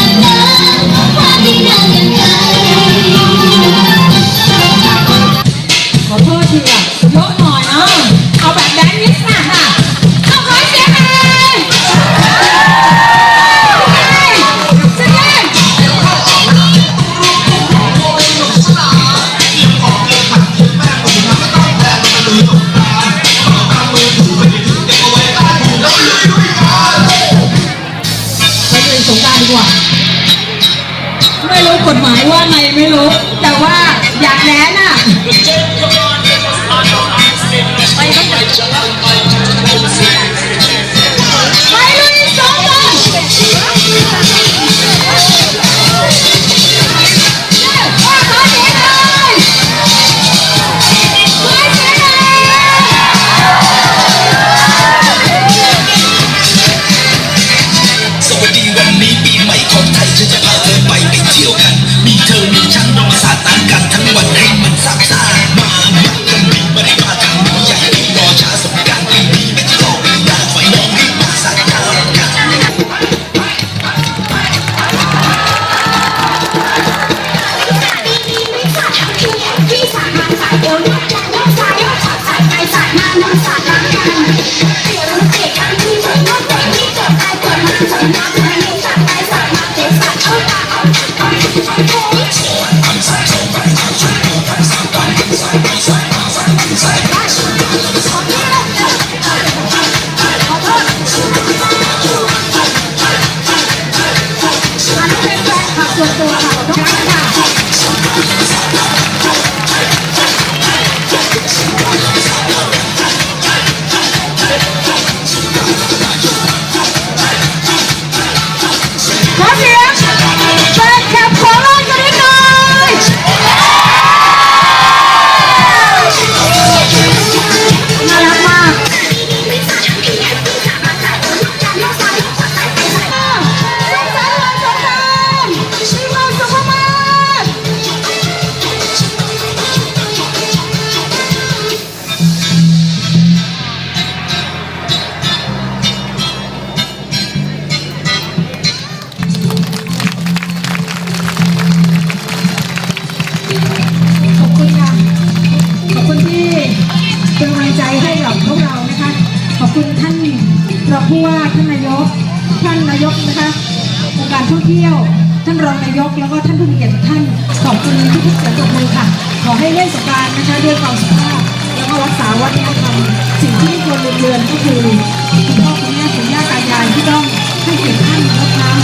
Bye. งการดีกว่า ไม่รู้กฎหมายว่าไงไม่รู้ แต่ว่าอยากแดนอะ ขอ ท่านรองผู้ว่าท่านนายก ท่านนายกนะคะองค์การท่องเที่ยว ท่านรองนายกแล้วก็ท่านผู้มีเกียรติท่านขอบคุณที่ทุกเสียงตบมือค่ะ ขอให้เล่นสงการนะคะด้วยความสุภาพแล้วก็รักษาวัฒนธรรมสิ่งที่ควรลืมเรือนก็คือคุณพ่อคุณแม่คุณย่าตายายที่ต้องให้เกียรติท่านนะคะ